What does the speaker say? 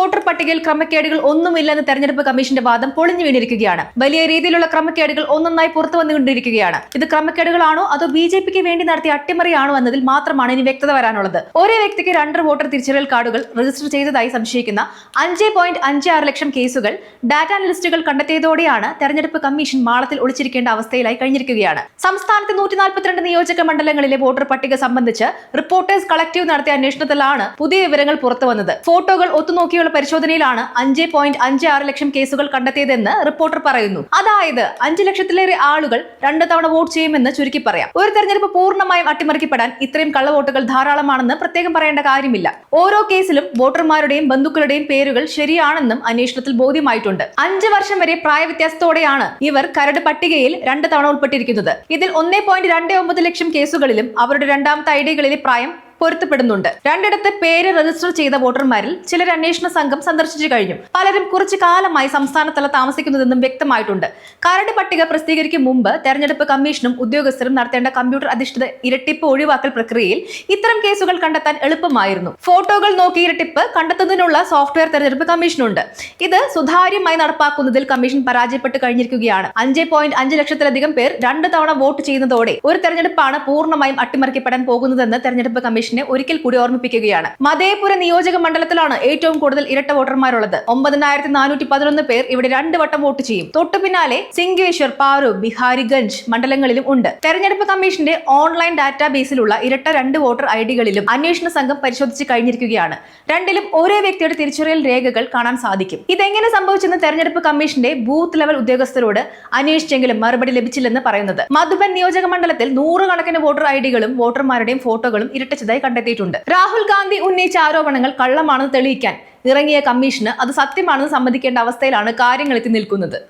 Voter പട്ടികയിൽ ക്രമക്കേടുകൾ ഒന്നുമില്ലെന്ന് തെരഞ്ഞെടുപ്പ് കമ്മീഷന്റെ വാദം പൊളിഞ്ഞു വീണിരിക്കുകയാണ്. വലിയ രീതിയിലുള്ള ക്രമക്കേടുകൾ ഒന്നൊന്നായി പുറത്തു വന്നുകൊണ്ടിരിക്കുകയാണ്. ഇത് ക്രമക്കേടുകളാണോ അതോ ബി ജെ പിക്ക് വേണ്ടി നടത്തിയ അട്ടിമറിയാണോ എന്നതിൽ മാത്രമാണ് ഇനി വ്യക്തത വരാനുള്ളത്. ഒരേ വ്യക്തിക്ക് രണ്ട് വോട്ടർ തിരിച്ചറിയൽ കാർഡുകൾ രജിസ്റ്റർ ചെയ്തതായി സംശയിക്കുന്ന അഞ്ച് പോയിന്റ് അഞ്ച് ആറ് ലക്ഷം കേസുകൾ ഡാറ്റ അനലിസ്റ്റുകൾ കണ്ടെത്തിയതോടെയാണ് തെരഞ്ഞെടുപ്പ് കമ്മീഷൻ മാളത്തിൽ ഒളിച്ചിരിക്കേണ്ട അവസ്ഥയിലായി കഴിഞ്ഞിരിക്കുകയാണ്. സംസ്ഥാനത്തെ നൂറ്റി നാൽപ്പത്തിരണ്ട് നിയോജക മണ്ഡലങ്ങളിലെ വോട്ടർ പട്ടിക സംബന്ധിച്ച് റിപ്പോർട്ടേഴ്സ് കളക്ടീവ് നടത്തിയ അന്വേഷണത്തിലാണ് പുതിയ വിവരങ്ങൾ പുറത്തു വന്നത്. ഫോട്ടോകൾ ഒത്തുനോക്കിയുള്ള പരിശോധനയിലാണ് അഞ്ച് പോയിന്റ് അഞ്ച് ആറ് ലക്ഷം കേസുകൾ കണ്ടെത്തിയതെന്ന് റിപ്പോർട്ടർ പറയുന്നു. അതായത് അഞ്ച് ലക്ഷത്തിലേറെ ആളുകൾ രണ്ട് തവണ വോട്ട് ചെയ്യുമെന്ന് ചുരുക്കി പറയാം. ഒരു തെരഞ്ഞെടുപ്പ് പൂർണമായും അട്ടിമറിക്കപ്പെടാൻ ഇത്രയും കള്ളവോട്ടുകൾ ധാരാളമാണെന്ന് പ്രത്യേകം പറയേണ്ട കാര്യമില്ല. ഓരോ കേസിലും വോട്ടർമാരുടെയും ബന്ധുക്കളുടെയും പേരുകൾ ശരിയാണെന്നും അന്വേഷണത്തിൽ ബോധ്യമായിട്ടുണ്ട്. അഞ്ച് വർഷം വരെ പ്രായവ്യത്യാസത്തോടെയാണ് ഇവർ കരട് പട്ടികയിൽ രണ്ട് തവണ ഉൾപ്പെട്ടിരിക്കുന്നത്. ഇതിൽ ഒന്നേ ലക്ഷം കേസുകളിലും അവരുടെ രണ്ടാമത്തെ ഐഡികളിലെ പ്രായം പൊരുത്തപ്പെടുന്നുണ്ട്. രണ്ടിടത്ത് പേര് രജിസ്റ്റർ ചെയ്ത വോട്ടർമാരിൽ ചിലർ അന്വേഷണ സംഘം സന്ദർശിച്ചു കഴിഞ്ഞു. പലരും കുറച്ചു കാലമായി സംസ്ഥാനത്തല താമസിക്കുന്നതെന്നും വ്യക്തമായിട്ടുണ്ട്. കരട് പട്ടിക പ്രസിദ്ധീകരിക്കും മുമ്പ് തെരഞ്ഞെടുപ്പ് കമ്മീഷനും ഉദ്യോഗസ്ഥരും നടത്തേണ്ട കമ്പ്യൂട്ടർ അധിഷ്ഠിത ഇരട്ടിപ്പ് ഒഴിവാക്കൽ പ്രക്രിയയിൽ ഇത്തരം കേസുകൾ കണ്ടെത്താൻ എളുപ്പമായിരുന്നു. ഫോട്ടോകൾ നോക്കി ഇരട്ടിപ്പ് കണ്ടെത്തുന്നതിനുള്ള സോഫ്റ്റ്വെയർ തെരഞ്ഞെടുപ്പ് കമ്മീഷനുണ്ട്. ഇത് സുതാര്യമായി നടപ്പാക്കുന്നതിൽ കമ്മീഷൻ പരാജയപ്പെട്ട് കഴിഞ്ഞിരിക്കുകയാണ്. അഞ്ച് പോയിന്റ് അഞ്ച് ലക്ഷത്തിലധികം പേർ രണ്ടു തവണ വോട്ട് ചെയ്യുന്നതോടെ ഒരു തെരഞ്ഞെടുപ്പാണ് പൂർണമായും അട്ടിമറിക്കപ്പെടാൻ പോകുന്നതെന്ന് തെരഞ്ഞെടുപ്പ് കമ്മീഷനെ ഒരിക്കൽ കൂടി ഓർമ്മിപ്പിക്കുകയാണ്. മതേപുര നിയോജക മണ്ഡലത്തിലാണ് ഏറ്റവും കൂടുതൽ ഇരട്ട വോട്ടർമാരുള്ളത്. ഒമ്പതിനായിരത്തി നാനൂറ്റി പതിനൊന്ന് പേർ ഇവിടെ രണ്ട് വട്ടം വോട്ട് ചെയ്യും. തൊട്ടു പിന്നാലെ സിംഗേശ്വർ പാറു ബിഹാരിഗഞ്ച് മണ്ഡലങ്ങളിലും ഉണ്ട്. തെരഞ്ഞെടുപ്പ് കമ്മീഷന്റെ ഓൺലൈൻ ഡാറ്റാബേസിലുള്ള ഇരട്ട രണ്ട് വോട്ടർ ഐഡികളിലും അന്വേഷണ സംഘം പരിശോധിച്ച് കഴിഞ്ഞിരിക്കുകയാണ്. രണ്ടിലും ഒരേ വ്യക്തിയുടെ തിരിച്ചറിയൽ രേഖകൾ കാണാൻ സാധിക്കും. ഇതെങ്ങനെ സംഭവിച്ചെന്ന് തെരഞ്ഞെടുപ്പ് കമ്മീഷന്റെ ബൂത്ത് ലെവൽ ഉദ്യോഗസ്ഥരോട് അന്വേഷിച്ചെങ്കിലും മറുപടി ലഭിച്ചില്ലെന്ന് പറയുന്നത്. മധുബൻ നിയോജക മണ്ഡലത്തിൽ നൂറുകണക്കിന് വോട്ടർ ഐഡികളും വോട്ടർമാരുടെയും ഫോട്ടോകളും ഇരട്ടിച്ചതായി കണ്ടെത്തിയിട്ടുണ്ട്. രാഹുൽ ഗാന്ധി ഉന്നയിച്ച ആരോപണങ്ങൾ കള്ളമാണെന്ന് തെളിയിക്കാൻ ഇറങ്ങിയ കമ്മീഷന് അത് സത്യമാണെന്ന് സമ്മതിക്കേണ്ട അവസ്ഥയിലാണ് കാര്യങ്ങൾ എത്തി നിൽക്കുന്നത്.